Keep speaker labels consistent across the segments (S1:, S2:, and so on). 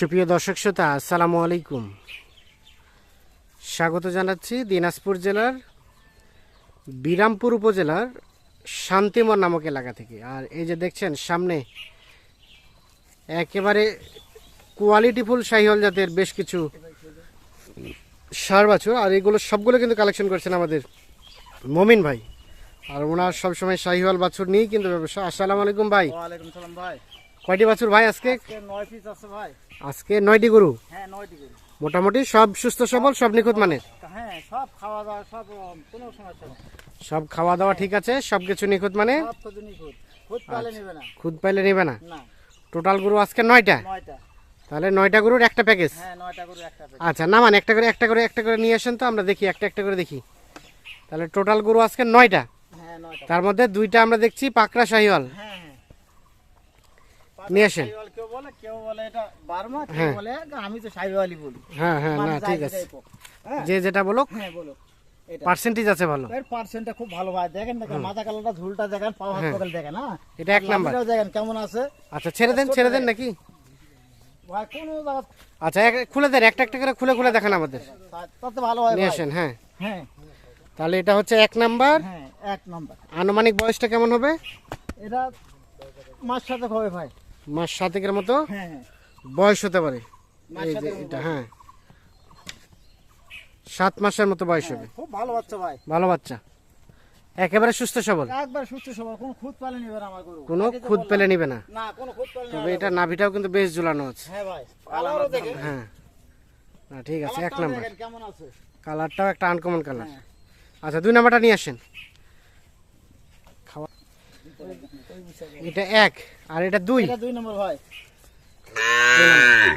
S1: সুপ্রিয় দর্শক শ্রোতা আসসালামু আলাইকুম। স্বাগত জানাচ্ছি দিনাজপুর জেলার বিরামপুর উপজেলার শান্তিমর নামক এলাকা থেকে। আর এই যে দেখছেন সামনে একেবারে কোয়ালিটিফুল শাহিওয়াল জাতের বেশ কিছু সার বাছুর আর এগুলো সবগুলো কিন্তু কালেকশন করছেন আমাদের মমিন ভাই। আর ওনার সবসময় শাহিওয়াল বাছুর নিয়েই কিন্তু ব্যবসা। আসসালামু আলাইকুম ভাই। কয়টি বাছুর ভাই আজকে?
S2: আজকে নয় পিস আছে ভাই।
S1: আজকে নয়টি গরু?
S2: হ্যাঁ নয়টি করে
S1: মোটামুটি সব সুস্থ সবল সব নিখুঁত মানের
S2: হ্যাঁ সব খাওয়া দাওয়া সব কোনো সমস্যা
S1: সব খাওয়া দাওয়া ঠিক আছে সব কিছু নিখুঁত মানে?
S2: খুদ খুদ পালে নেবে না।
S1: পাইলে নেবে টোটাল গরু আজকে নয়টা? তাহলে নয়টা গরুর একটা প্যাকেজ?
S2: আচ্ছা না মানে একটা
S1: আচ্ছা করে একটা করে একটা করে নিয়ে আসেন তো আমরা দেখি একটা একটা করে দেখি। তাহলে টোটাল গরু আজকে নয়টা?
S2: হ্যাঁ
S1: তার মধ্যে দুইটা আমরা দেখছি পাকড়া শাহিওয়াল।
S2: হ্যাঁ হ্যাঁ।
S1: নিয়ে আসেন।
S2: সাইওয়াল কেউ বলে কেউ বলে এটা বার্মা কেউ
S1: হ্যাঁ।
S2: বলে আমি তো সাইওয়ালি বলি।
S1: হ্যাঁ হ্যাঁ না ঠিক আছে।
S2: যেটাই হোক। হ্যাঁ।
S1: যে যেটা বলো
S2: হ্যাঁ বলো
S1: পার্সেন্টেজ আছে ভালো।
S2: এর পার্সেন্টটা খুব ভালো ভাই দেখেন দেখেন মাথা কালারটা ঝুলটা দেখেন পাওয়া হাত
S1: হ্যাঁ।
S2: দেখেন হ্যাঁ।
S1: এটা এক নাম্বার।
S2: দেখেন কেমন আছে।
S1: আচ্ছা ছেড়ে দেন ছেড়ে দেন নাকি?
S2: ভাই কোনো জায়গা
S1: আচ্ছা খুলে দেন একটা একটা করে খুলে খুলে দেখান আমাদের।
S2: তাতে ভালো হয়
S1: নিয়ে আসেন হ্যাঁ।
S2: হ্যাঁ।
S1: তাহলে এটা হচ্ছে এক নাম্বার।
S2: হ্যাঁ এক নম্বর।
S1: আনুমানিক বয়সটা কেমন হবে?
S2: এটা মাছ সাথে হবে ভাই।
S1: মাস সাতেকের মতো?
S2: হ্যাঁ হ্যাঁ।
S1: বয়স হতে পারে। এই যে এটা হ্যাঁ। সাত মাসের মতো বয়স হবে।
S2: খুব ভালো বাচ্চা ভাই।
S1: ভালো বাচ্চা। একেবারে সুস্থ সবল?
S2: একবার সুস্থ সবার কোনো খুদ পালে নিবে না আমার গরু।
S1: কোনো খুদ পেলে নিবে না।
S2: না কোনো খুদ পালে
S1: তবে এটা নাভিটাও কিন্তু বেশ ঝুলানো আছে।
S2: হ্যাঁ ভাই কালারও দেখেন।
S1: হ্যাঁ। না ঠিক আছে এক নাম্বার।
S2: কেমন আছে।
S1: কালারটাও একটা আনকমন কালার।
S2: হ্যাঁ।
S1: আচ্ছা দুই নাম্বারটা নিয়ে আসেন। খাওয়া এটা এক আর এটা দুই।
S2: এটা দুই নম্বর ভাই।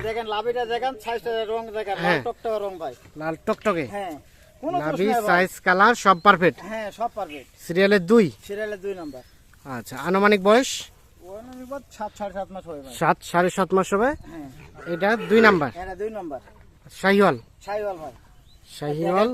S2: দেখেন লাভিটা দেখেন সাইজটা রং দেখেন লাল
S1: হ্যাঁ।
S2: টকটকা রং ভাই।
S1: লাল টকটকে।
S2: হ্যাঁ
S1: নাভি সাইজ কালার সব পারফেক্ট
S2: হ্যাঁ সব পারবে
S1: সিরিয়ালের দুই।
S2: সিরিয়ালের দুই নম্বর।
S1: আচ্ছা আনুমানিক বয়স?
S2: সাত সাড়ে সাত মাস হবে
S1: মাস হবে?
S2: হ্যাঁ।
S1: এটা দুই নাম্বার।
S2: এটা দুই নম্বর।
S1: শাহিওয়াল।
S2: সাইওয়াল ভাই।
S1: শাহিওয়াল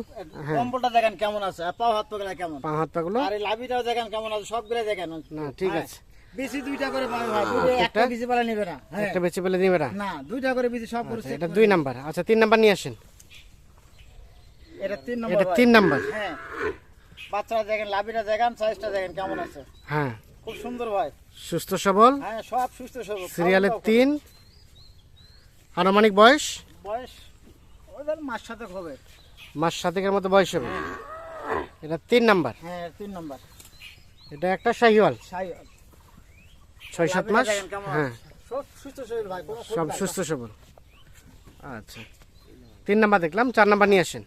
S1: হ্যাঁ।
S2: কম্বলটা দেখেন কেমন আছে পাও হাত পকেলা কেমন?
S1: পা হাত পাগুলো
S2: আর এই লাভিটাও দেখেন কেমন আছে সবগুলো দেখেন।
S1: না ঠিক
S2: হ্যাঁ।
S1: আছে।
S2: বেশি দুইটা করে পাবে ভাই একটা? বেশি পালা নিবে না হ্যাঁ।
S1: একটা বেঁচে পেলে দিবে না?
S2: না দুইটা করে বেশি সব
S1: আচ্ছা, এটা দুই নাম্বার। আচ্ছা তিন নাম্বার নিয়ে আসেন।
S2: এটা তিন নম্বর
S1: এটা তিন নাম্বার।
S2: হ্যাঁ। বাচ্চারা দেখেন লাভিটা দেখেন সাইজটা দেখেন কেমন আছে।
S1: হ্যাঁ।
S2: খুব সুন্দর ভাই।
S1: সুস্থ সবল?
S2: হ্যাঁ সব সুস্থ সবল।
S1: সিরিয়ালের তিন। আনুমানিক বয়স।
S2: বয়স ওদের মাস সাথে হবে।
S1: মাস সাতেকের মতো বয়স হবে। এটা তিন নাম্বার।
S2: হ্যাঁ তিন নম্বর।
S1: এটা একটা শাহিওয়াল। ছয় সাত মাস? হ্যাঁ।
S2: সব সুস্থ
S1: সবল আচ্ছা। তিন নাম্বার দেখলাম চার নাম্বার নিয়ে আসেন।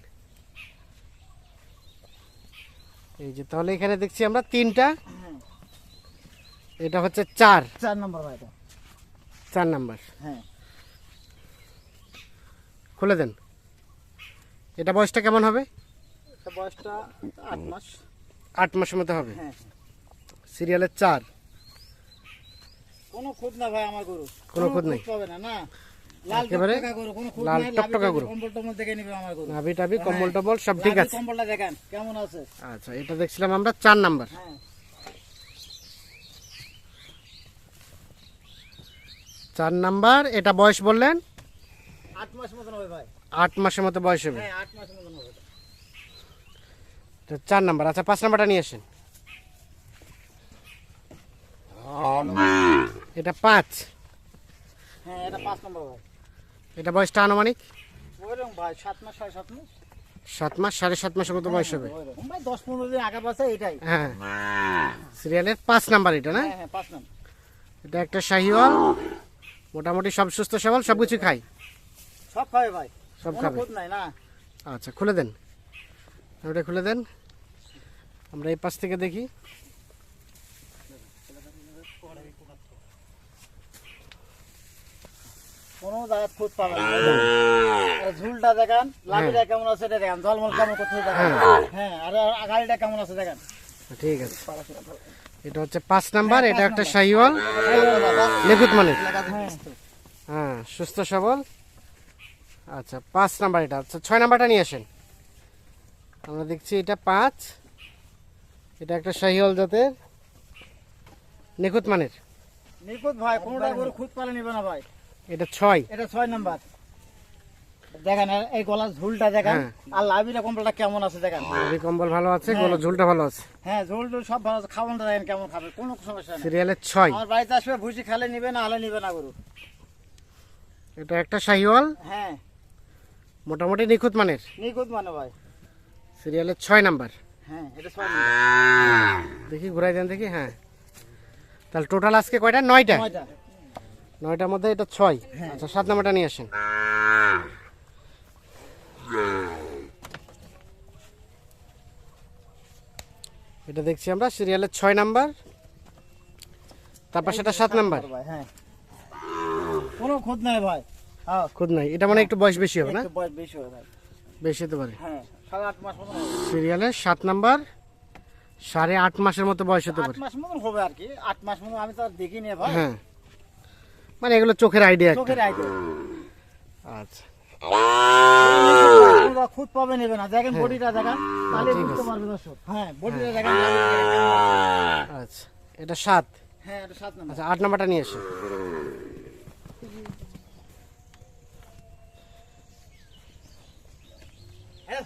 S1: এই যে তাহলে এখানে দেখছি আমরা তিনটা।
S2: হ্যাঁ,
S1: এটা হচ্ছে চার।
S2: চার নম্বর ভাই
S1: চার নাম্বার।
S2: হ্যাঁ।
S1: খুলে দেন। এটা বয়সটা কেমন হবে?
S2: এটা বয়সটা আট মাস।
S1: আট মাসের মতো হবে?
S2: হ্যাঁ
S1: সিরিয়ালের চার?
S2: কোনো খুদ না ভাই আমার গরু
S1: কোনো খুঁত নেই।
S2: পাবে না না। লাল টকটকা গরু কোনো খুদ
S1: লাল টকটকা গরু।
S2: কম্বল টম্বল দেখে নিবে আমার গরু।
S1: নাভি টাভি কম্বল টম্বল সব ঠিক আছে।
S2: কম্বলটা দেখেন কেমন আছে?
S1: আচ্ছা এটা দেখছিলাম আমরা চার নাম্বার।
S2: হ্যাঁ।
S1: চার নাম্বার এটা বয়স বললেন?
S2: আট মাস মতন হবে ভাই।
S1: আট মাসের মতো বয়স হবে?
S2: হ্যাঁ হবে।
S1: এটা চার নাম্বার। আচ্ছা পাঁচ নাম্বারটা নিয়ে আসেন। এটা পাঁচ।
S2: হ্যাঁ এটা
S1: বয়সটা আনুমানিক?
S2: সাত মাস সাড়ে সাত
S1: মাসের মতো বয়স হবে।
S2: দশ পনেরো দিন আগে পাশে এটাই।
S1: হ্যাঁ। সিরিয়ালের পাঁচ নাম্বার এটা না?
S2: হ্যাঁ
S1: এটা একটা শাহিওয়াল। মোটামুটি সব সুস্থ সবল সব কিছু খাই
S2: সব খাবে ভাই।
S1: সব খাবে।
S2: নাই না।
S1: আচ্ছা খুলে দেন। ওটা খুলে দেন। আমরা এই পাশ থেকে দেখি।
S2: কোনো ঝুলটা দেখেন লাভিটা কেমন আছে এটা দেখেন জলমল কেমন করতে দেখেন। হ্যাঁ। আর আগাড়িটা কেমন আছে দেখেন।
S1: ঠিক আছে। এটা হচ্ছে পাঁচ নাম্বার এটা একটা শাহিওয়াল। মানে হ্যাঁ সুস্থ সবল। আচ্ছা পাঁচ নাম্বার এটা। আচ্ছা ছয় নাম্বারটা নিয়ে আসেন। আমরা দেখছি এটা পাঁচ। এটা একটা শাহিওয়াল জাতের নিখুঁত মানের
S2: নিখুঁত ভাই কোনোটা গরু খুঁত পালে নিবে না ভাই।
S1: এটা ছয়।
S2: এটা ছয় নাম্বার। দেখেন এই গলার ঝুলটা দেখেন।
S1: হ্যাঁ।
S2: আর লাভিটা কম্বলটা কেমন আছে দেখেন?
S1: রবি কম্বল ভালো আছে
S2: হ্যাঁ।
S1: ঝুলটা ভালো আছে।
S2: হ্যাঁ ঝোল সব ভালো আছে। খাওয়ানটা দেখেন কেমন খাবে কোনো সমস্যা নেই।
S1: সিরিয়ালের ছয়।
S2: আমার বাড়িতে আসবে ভুসি খালে নিবে না হলে নিবে না গরু।
S1: এটা একটা শাহিওয়াল।
S2: হ্যাঁ।
S1: মোটামুটি নিখুঁত মানের?
S2: নিখুঁত মানে ভাই।
S1: সিরিয়ালের ছয় নাম্বার।
S2: হ্যাঁ এটা ছয়
S1: দেখি ঘুরাই দেন দেখি হ্যাঁ। তাহলে টোটাল আজকে কয়টা? নয়টা?
S2: নয়টা।
S1: নয়টার মধ্যে এটা ছয়।
S2: হ্যাঁ।
S1: আচ্ছা সাত নাম্বারটা নিয়ে আসেন। এটা দেখছি আমরা সিরিয়ালের ছয় নাম্বার। তারপর সেটা সাত নাম্বার
S2: ভাই হ্যাঁ। কোনো খোঁজ নাই ভাই।
S1: খুদ নাই। এটা মানে একটু বয়স বেশি হবে না?
S2: বয়স বেশি হবে
S1: বেশি হতে পারে।
S2: হ্যাঁ সাড়ে আট মাস
S1: সিরিয়ালের সাত নাম্বার সাড়ে আট মাসের মতো বয়স হতে পারে।
S2: মাস মতন হবে আর কি। আট মাস মতন আমি তো দেখিনি ভাই
S1: হ্যাঁ। মানে এগুলো চোখের আইডিয়া
S2: চোখের আইতে
S1: আচ্ছা।
S2: খুদ পাবে নেবে না। দেখেন বডিটা দেখেন। তাহলে বুঝতে পারবে দর্শক। হ্যাঁ বডিটা দেখেন
S1: আচ্ছা। এটা সাত।
S2: হ্যাঁ এটা সাত নাম্বার।
S1: আচ্ছা আট নাম্বারটা নিয়ে এসে
S2: হ্যাঁ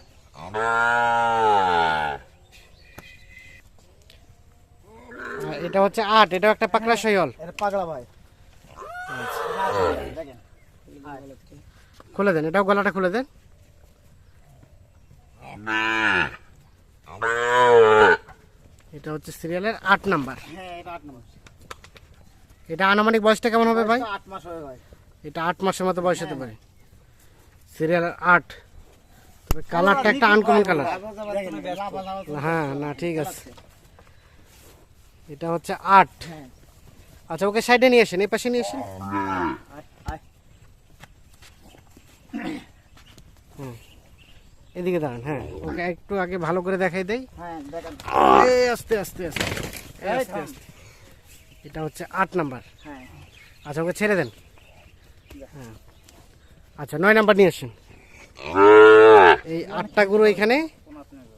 S1: আর এটা হচ্ছে আট এটাও একটা পাকড়া শৈল
S2: এটা ভাই।
S1: খুলে দেন এটাও গলাটা খুলে দেন। এটা হচ্ছে সিরিয়ালের আট নাম্বার।
S2: হ্যাঁ এটা আট নাম্বার।
S1: এটা আনুমানিক বয়সটা কেমন হবে ভাই?
S2: আট মাস হবে ভাই।
S1: এটা আট মাসের মতো বয়স হতে পারে। সিরিয়ালের আট। তবে কালারটা একটা আনকমন কালার হ্যাঁ। না ঠিক আছে। এটা হচ্ছে আট।
S2: হ্যাঁ।
S1: আচ্ছা ওকে সাইডে নিয়ে আসেন এই পাশে নিয়ে আসেন। এদিকে দাঁড়ান হ্যাঁ। ওকে একটু আগে ভালো করে দেখাই দেই।
S2: হ্যাঁ
S1: আস্তে আস্তে আস্তে। আস্তে এটা হচ্ছে আট নাম্বার।
S2: হ্যাঁ।
S1: আচ্ছা ওকে ছেড়ে দেন। হ্যাঁ। আচ্ছা নয় নাম্বার নিয়ে আসেন। এই আটটা গরু এখানে
S2: কোনো আপনি নেই।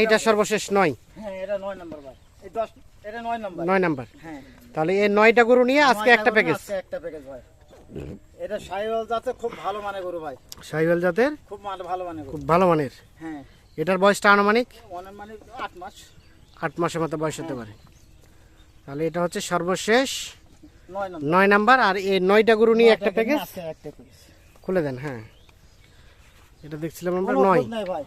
S1: এইটা সর্বশেষ নয়।
S2: হ্যাঁ এটা নয় নাম্বার ভাই এই দশ এটা নয় নাম্বার।
S1: নয় নাম্বার।
S2: হ্যাঁ।
S1: তাহলে এই নয়টা গরু নিয়ে আজকে একটা প্যাকেজ
S2: আজকে একটা প্যাকেজ ভাই এটা সাইওয়াল জাতের খুব ভালো মানে গরু ভাই।
S1: সাইবেল জাতের?
S2: খুব ভালো মানে
S1: খুব ভালো মানের।
S2: হ্যাঁ।
S1: এটার বয়সটা আনুমানিক?
S2: মানে আট মাস।
S1: আট মাসের মতো বয়স হতে পারে। তাহলে এটা হচ্ছে সর্বশেষ
S2: নয় নাম্বার।
S1: আর এই নয়টা গরু নিয়ে একটা প্যাকেজ
S2: আজকে একটা প্যাকেজ
S1: খুলে দেন হ্যাঁ। এটা দেখছিলাম আমরা নয়।
S2: ভাই।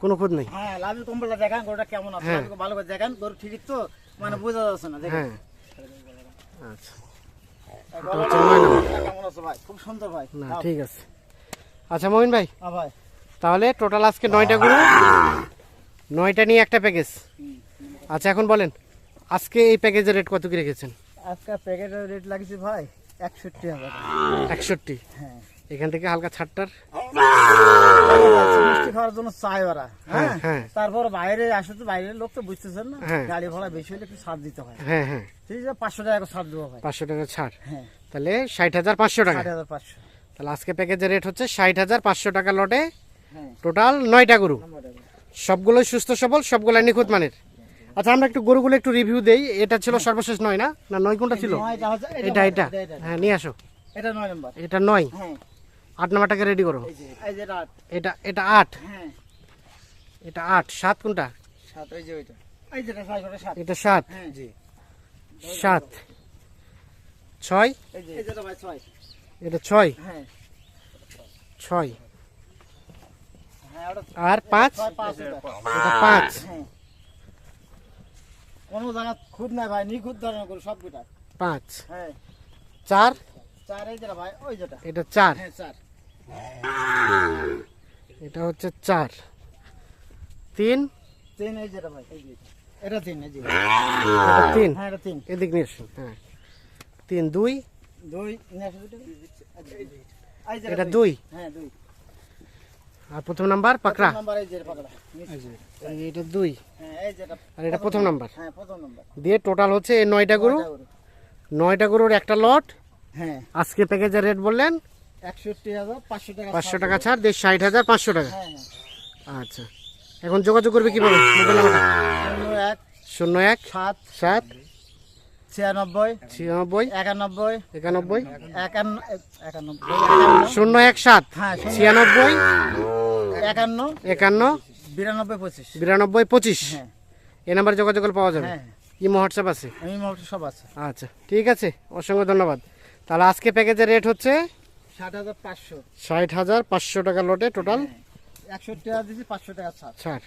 S1: কোনো খোঁজ নেই?
S2: হ্যাঁ লাভি কম্বলটা দেখান গরুটা কেমন আছে?
S1: হ্যাঁ।
S2: ভালো করে দেখান গরু ঠিকই তো? মানে বোঝা যাচ্ছে না দেখেন।
S1: হ্যাঁ। আচ্ছা।
S2: কেমন আছে ভাই? খুব সুন্দর ভাই।
S1: না
S2: হ্যাঁ
S1: ঠিক আছে। আচ্ছা মমিন ভাই
S2: হ্যাঁ ভাই।
S1: তাহলে টোটাল আজকে নয়টা গরু নয়টা নিয়ে একটা প্যাকেজ। আচ্ছা এখন বলেন আজকে এই প্যাকেজের রেট কত কি রেখেছেন?
S2: আজকে প্যাকেজের রেট লাগছে ভাই একষট্টি হাজার
S1: একষট্টি।
S2: হ্যাঁ।
S1: এখান থেকে হালকা ছাড়টার।
S2: মিষ্টি খাওয়ার জন্য চাই ওরা।
S1: হ্যাঁ,
S2: হ্যাঁ?
S1: হ্যাঁ।
S2: তারপর বাইরে আসে তো বাইরের লোক তো বুঝতেছেন না।
S1: হ্যাঁ।
S2: গাড়ি ভাড়া বেশি হলে একটু ছাড় দিতে হয়।
S1: হ্যাঁ হ্যাঁ।
S2: ঠিক আছে পাঁচশো টাকা করে ছাড় দেবো ভাই।
S1: পাঁচশো টাকা ছাড়।
S2: হ্যাঁ।
S1: তাহলে ষাট হাজার পাঁচশো টাকা।
S2: ষাট হাজার পাঁচশো।
S1: তাহলে আজকে প্যাকেজের রেট হচ্ছে ষাট হাজার পাঁচশো টাকা লটে টোটাল নয়টা গরু। সবগুলোই সুস্থ সবল সবগুলাই নিখুঁত মানের। আচ্ছা আমরা একটু গরুগুলো একটু রিভিউ দেই। এটা ছিল সর্বশেষ নয় না? না নয় কোনটা ছিল? এটা এটা।
S2: এটা, এটা।
S1: হ্যাঁ নিয়ে আসো।
S2: এটা নয় নাম্বার।
S1: এটা নয়।
S2: হ্যাঁ।
S1: আট নাম্বারটাকে রেডি করো।
S2: এটা। আট।
S1: এটা আট?
S2: হ্যাঁ।
S1: এটা আট। সাত কোনটা?
S2: সাত এই যে ওইটা। এই যেটা সাত ওটা সাত।
S1: এটা সাত।
S2: হ্যাঁ। জি।
S1: সাত। ছয়? এটা ছয়।
S2: হ্যাঁ।
S1: ছয়।
S2: হ্যাঁ
S1: আর পাঁচ?
S2: পাঁচ
S1: এটা পাঁচ।
S2: হ্যাঁ। কোনো জায়গা খুদ নাই ভাই নিখুঁত ধরনের করে সব
S1: পাঁচ।
S2: হ্যাঁ।
S1: চার?
S2: চার এই যেটা ভাই ওই যেটা
S1: এটা চার।
S2: হ্যাঁ চার।
S1: এটা হচ্ছে চার। তিন?
S2: তিন এই যেটা ভাই এটা তিন এই যে।
S1: তিন।
S2: হ্যাঁ এটা তিন।
S1: এদিক নিয়ে হ্যাঁ। তিন দুই। এটা দুই।
S2: হ্যাঁ দুই।
S1: আর প্রথম নাম্বার পাকড়া? এটা দুই।
S2: হ্যাঁ
S1: আর এটা প্রথম নাম্বার।
S2: হ্যাঁ প্রথম নাম্বার।
S1: দিয়ে টোটাল হচ্ছে নয়টা গরু।
S2: নয়টা
S1: গরুর একটা লট।
S2: হ্যাঁ।
S1: আজকে প্যাকেজের রেট বললেন
S2: পাঁচশো টাকা
S1: ছাড় দিয়ে ষাট হাজার পাঁচশো টাকা।
S2: হ্যাঁ।
S1: আচ্ছা। এখন যোগাযোগ করবে কীভাবে? মোবাইল নাম্বারটা?
S2: শূন্য এক
S1: শূন্য এক
S2: সাত
S1: সাত
S2: ছিয়ানব্বই
S1: ছিয়ানব্বই
S2: একানব্বই
S1: একানব্বই।
S2: একান্ন
S1: শূন্য এক সাত
S2: হ্যাঁ
S1: ছিয়ানব্বই
S2: একান্ন
S1: একান্ন
S2: বিরানব্বই পঁচিশ।
S1: বিরানব্বই পঁচিশ।
S2: হ্যাঁ।
S1: এই নাম্বার যোগাযোগ করলে পাওয়া যাবে। ইমো হোয়াটসঅ্যাপ আছে।
S2: মোটামুটি সব আছে।
S1: আচ্ছা ঠিক আছে। অসংখ্য ধন্যবাদ। তাহলে আজকে প্যাকেজের রেট হচ্ছে ষাট হাজার পাঁচশো। টাকা লটে টোটাল
S2: একশো টাকা দিচ্ছি পাঁচশো টাকা ছাড়।
S1: ছাড়।